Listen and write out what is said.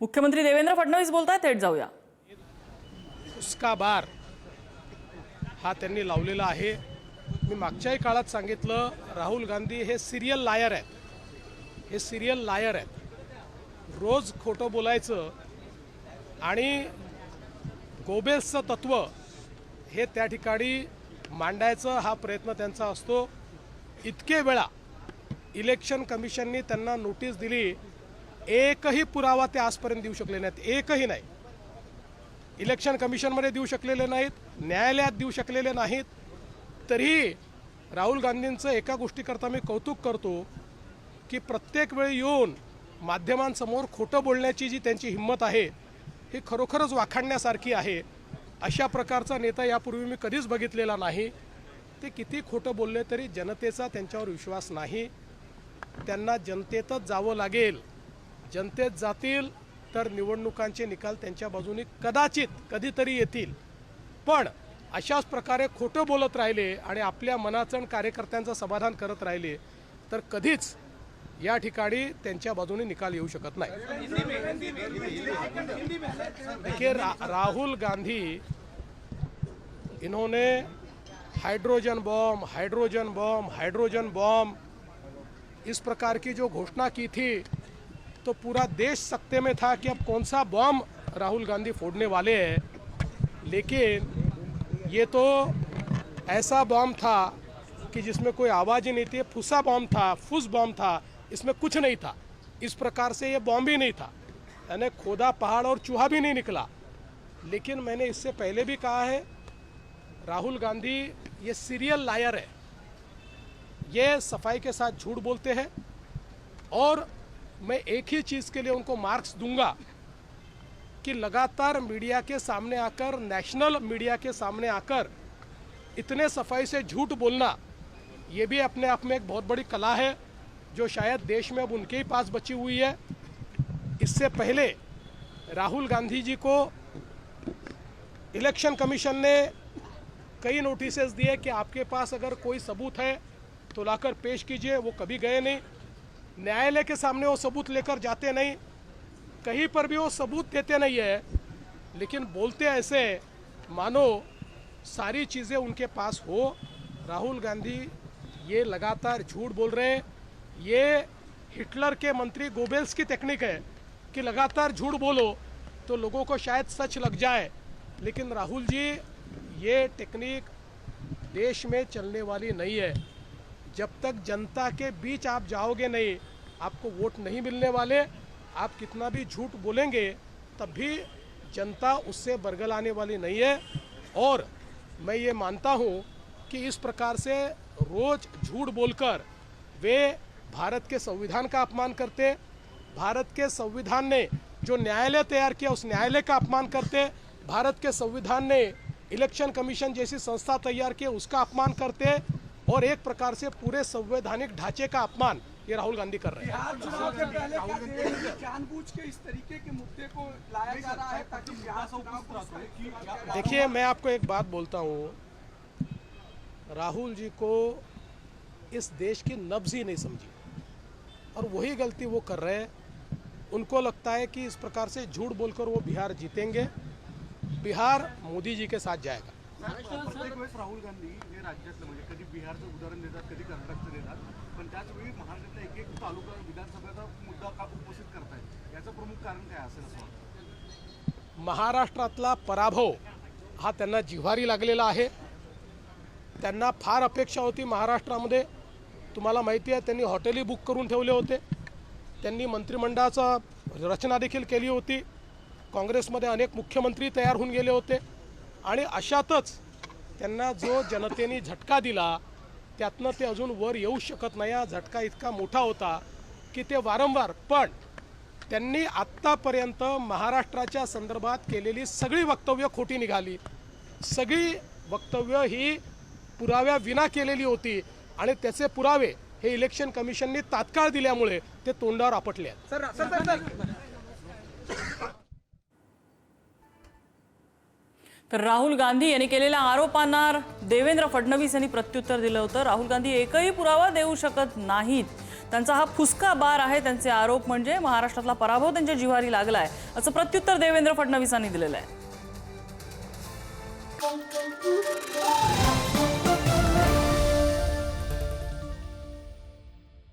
मुख्यमंत्री देवेंद्र फडणवीस बोलताय थेट जाऊया. उसका बार हा त्यांनी लावलेला आहे. मी मागच्याही काळात सांगितलं राहुल गांधी हे सिरियल लायर आहेत. हे सिरियल लायर आहेत. रोज खोटं बोलायचं आणि गोबेल्सचं तत्व हे त्या ठिकाणी मांडायचं हा प्रयत्न त्यांचा असतो. इतके वेळा इलेक्शन कमिशननी त्यांना नोटीस दिली एकही पुरावा ते आजपर्यंत देऊ शकले नाहीत. एकही नाही. इलेक्शन कमिशनमध्ये देऊ शकलेले नाहीत न्यायालयात देऊ शकलेले नाहीत. तरीही राहुल गांधींचं एका गोष्टीकरता मी कौतुक करतो की प्रत्येक वेळी येऊन माध्यमांसमोर खोटं बोलण्याची जी त्यांची हिंमत आहे ही खरोखरच वाखाणण्यासारखी आहे. अशा प्रकारचा नेता यापूर्वी मी कधीच बघितलेला नाही. ते किती खोटं बोलले तरी जनतेचा त्यांच्यावर विश्वास नाही. त्यांना जनतेतच जावं लागेल. जनतेत जातील तर निवडणुकांचे निकाल त्यांच्या बाजूने कदाचित कधीतरी येतील. पण अशाच प्रकारे खोटं बोलत राहिले आणि आपल्या मनाचं आणि कार्यकर्त्यांचं समाधान करत राहिले तर कधीच या ठिकाणी त्यांच्या बाजूने निकाल येऊ शकत नाही. देखिए रा, राहुल गांधी इन्होंने hydrogen bomb hydrogen bomb hydrogen bomb इस प्रकार की जो घोषणा की थी तो पूरा देश सकते में था कि अब कौन सा बम राहुल गांधी फोड़ने वाले हैं। लेकिन ये तो ऐसा बम था कि जिसमें कोई आवाज़ ही नहीं थी, फुसा बम था, फुस बम था, इसमें कुछ नहीं था। इस प्रकार से ये बॉम्ब ही नहीं था। यानी खोदा, पहाड़ और चूहा भी नहीं निकला। लेकिन मैंने इससे पहले भी कहा है, राहुल गांधी ये सीरियल लायर है। ये सफ़ाई के साथ झूठ बोलते हैं और मैं एक ही चीज़ के लिए उनको मार्क्स दूँगा कि लगातार मीडिया के सामने आकर नेशनल मीडिया के सामने आकर इतने सफ़ाई से झूठ बोलना, ये भी अपने आप में एक बहुत बड़ी कला है जो शायद देश में अब उनके ही पास बची हुई है। इससे पहले राहुल गांधी जी को इलेक्शन कमीशन ने कई नोटिसेस दिए कि आपके पास अगर कोई सबूत है तो लाकर पेश कीजिए, वो कभी गए नहीं। न्यायालय के सामने वो सबूत लेकर जाते नहीं, कहीं पर भी वो सबूत देते नहीं है, लेकिन बोलते ऐसे, मानो सारी चीज़ें उनके पास हो। राहुल गांधी ये लगातार झूठ बोल रहे हैं। ये हिटलर के मंत्री गोबेल्स की टेक्निक है कि लगातार झूठ बोलो तो लोगों को शायद सच लग जाए। लेकिन राहुल जी, ये टेक्निक देश में चलने वाली नहीं है। जब तक जनता के बीच आप जाओगे नहीं आपको वोट नहीं मिलने वाले, आप कितना भी झूठ बोलेंगे, तब भी जनता उससे बरगल आने वाली नहीं है। और मैं ये मानता हूँ कि इस प्रकार से रोज झूठ बोलकर वे भारत के संविधान का अपमान करते, भारत के संविधान ने जो न्यायालय तैयार किया उस न्यायालय का अपमान करते, भारत के संविधान ने इलेक्शन कमीशन जैसी संस्था तैयार की उसका अपमान करते, और एक प्रकार से पूरे संवैधानिक ढांचे का अपमान ये राहुल गांधी कर रहे हैं। बिहार चुनाव के पहले जानबूझ के इस तरीके के मुद्दे को लाया जा रहा है ताकि देखिए मैं आपको एक बात बोलता हूँ। राहुल जी को इस देश की नब्ज ही नहीं समझी। और वही गलती वो कर रहे हैं। उनको लगता है कि इस प्रकार से झूठ बोलकर वो बिहार जीतेंगे। बिहार मोदी जी के साथ जाएगा। प्रत्येक वेळेस राहुल गांधी हे राज्यातलं म्हणजे कधी बिहारचं उदाहरण देतात कधी कर्नाटकचं देतात पण त्याचवेळी महाराष्ट्रातला एक एक तालुका विधानसभेचा मुद्दा का उपस्थित करतायत? याचं प्रमुख कारण काय असेल असं महाराष्ट्रातला पराभव हा त्यांना जिव्हारी लागलेला आहे. त्यांना फार अपेक्षा होती महाराष्ट्रामध्ये. तुम्हाला माहिती आहे त्यांनी हॉटेलही बुक करून ठेवले होते. त्यांनी मंत्रिमंडळाचा रचना देखील केली होती. काँग्रेसमध्ये अनेक मुख्यमंत्री तयार होऊन गेले होते. आणि अशातच त्यांना जो जनतेने झटका दिला त्यातनं ते अजून वर येऊ शकत नाही. हा झटका इतका मोठा होता की ते वारंवार पण त्यांनी आत्तापर्यंत महाराष्ट्राच्या संदर्भात केलेली सगळी वक्तव्य खोटी निघाली. सगळी वक्तव्य ही पुराव्या विना केलेली होती आणि त्याचे पुरावे हे इलेक्शन कमिशननी तात्काळ दिल्यामुळे ते तोंडावर आपटले आहेत. तर राहुल गांधी यांनी केलेल्या आरोपांना देवेंद्र फडणवीस यांनी प्रत्युत्तर दिलं होतं. राहुल गांधी एकही पुरावा देऊ शकत नाहीत. त्यांचा हा फुसका बार आहे. त्यांचे आरोप म्हणजे महाराष्ट्रातला पराभव त्यांच्या जिव्हारी लागला आहे असं प्रत्युत्तर देवेंद्र फडणवीसांनी दिलेलं आहे.